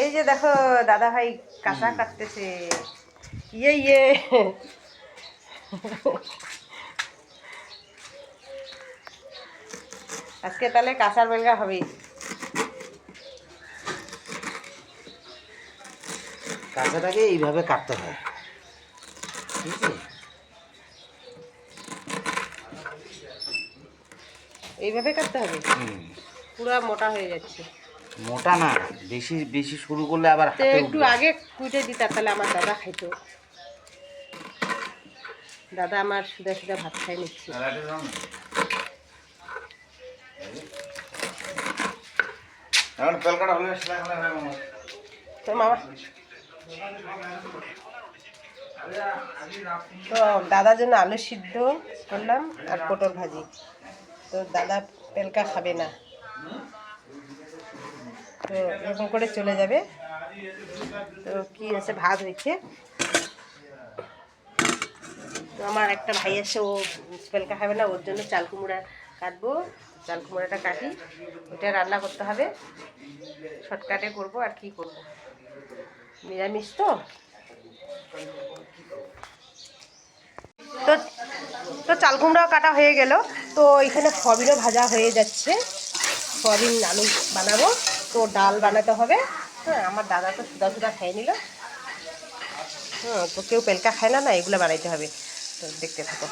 এই যে দেখো দাদা ভাই কাঁচা কাটতেছে। ইয়ে ইয়ে। আজকে তাহলে কাঁচার বেলগা হবে। কাঁচাটাকে এইভাবে কাটতে হয়। ঠিক আছে? এইভাবে কাটতে হবে। পুরো মোটা হয়ে যাচ্ছে। মোটা না বেশি বেশি শুরু করলে আবার একটু আগে কুইটে দিতা তাহলে আমার দাদা খাইতো। দাদা আমার সুদা সুদা ভাত খাই নিচ্ছে। তো মামা। তো দাদার জন্য আলু সিদ্ধ করলাম আর পটল ভাজি। তো দাদা পেলকা খাবে না। তো এরকম করে চলে যাবে। তো কি আছে ভাত হয়েছে। তো আমার একটা ভাই আছে, ও পেলকা খাবে না, ওর জন্য চাল কুমড়া কাটবো। চাল কুমড়াটা কাটি, ওটা রান্না করতে হবে। শর্টকাটে করব, আর কি করব? নিরামিষ তো? তো তো চাল কুমড়াও কাটা হয়ে গেল। তো এখানে সয়াবিনও ভাজা হয়ে যাচ্ছে। সয়াবিন আলু বানাবো। তো ডাল বানাতে হবে। হ্যাঁ আমার দাদা তো সুদা সুদা খেয়ে নিল। হ্যাঁ তো কেউ পেলকা খায় না না, এগুলো বানাইতে হবে। তো দেখতে থাকো।